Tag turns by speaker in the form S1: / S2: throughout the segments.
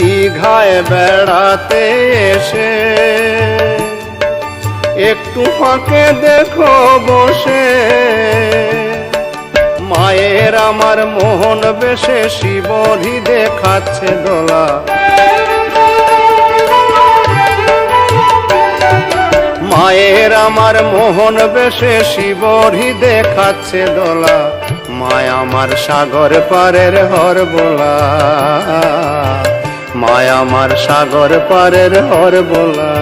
S1: দীঘায় বেড়াতে এসে একটু ফাঁকে দেখো বসে। মায়ের আমার মোহন বেশে শিবধি দেখাচ্ছে দোলা। মায়ের আমার মোহন বেশে শিবরি দেখাচ্ছে দোলা। মায় আমার সাগর পারের হর বোলা মায় আমার সাগর পারের হর বোলা।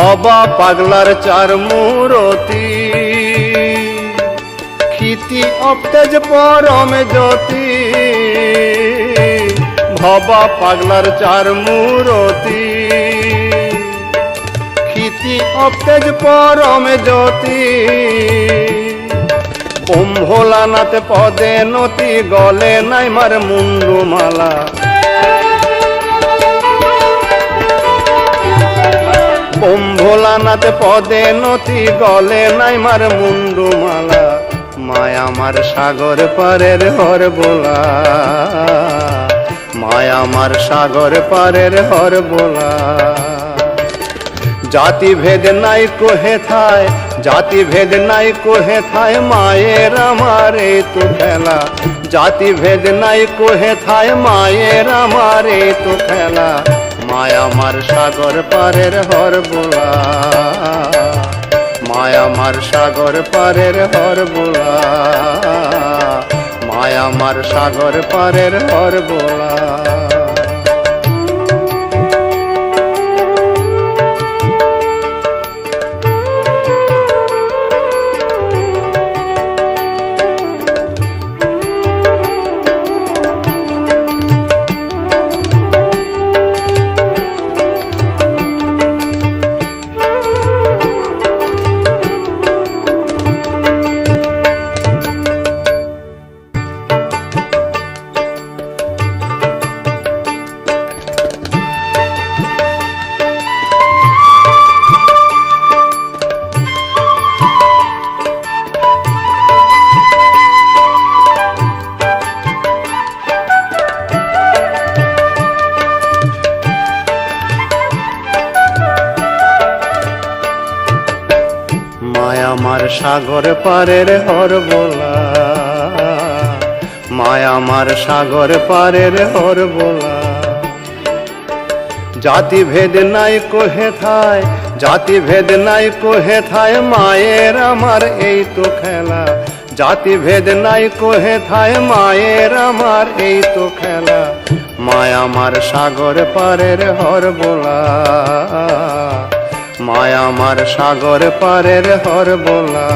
S1: ভবা পাগলার চার মূরতি। খিতি অপ্তেজ পরম জ্যোতি। ভবা পাগলার চার মূরতি। খিতি অপ্তেজ পরম জ্যোতি। কুম্ভোলানাথ পদে নতি গলে নাই মার মুন্ডু মালা ভোলানাথ পদে নতি গলে নাই মার মুন্ডু মালা মায় আমার সাগর পারের হর বোলা মায় আমার সাগর পারের হর বোলা জাতি ভেদ নাই কোহে থায়, জাতি ভেদ নাই কোহে থায়, মায়ের আমার তো খেলা। জাতি ভেদ নাই কোহে থায়, মায়ের আমার তো খেলা। মায় আমার সাগর পারের হর বোলা মায় আমার সাগর পারের হর বোলা মায় আমার সাগর পারের হর বোলা মায় আমার সাগর পারের হর বোলা মায় আমার সাগর পারের হর বোলা জাতি ভেদ নাই কোহে থায় জাতি ভেদ নাই কোহে থায় মায়ের আমার এই তো খেলা। জাতি ভেদ নাই কোহে থায় মায়ের আমার এই তো খেলা। মায় আমার সাগর পারের হর বোলা মায় আমার সাগর পারের হর বোলা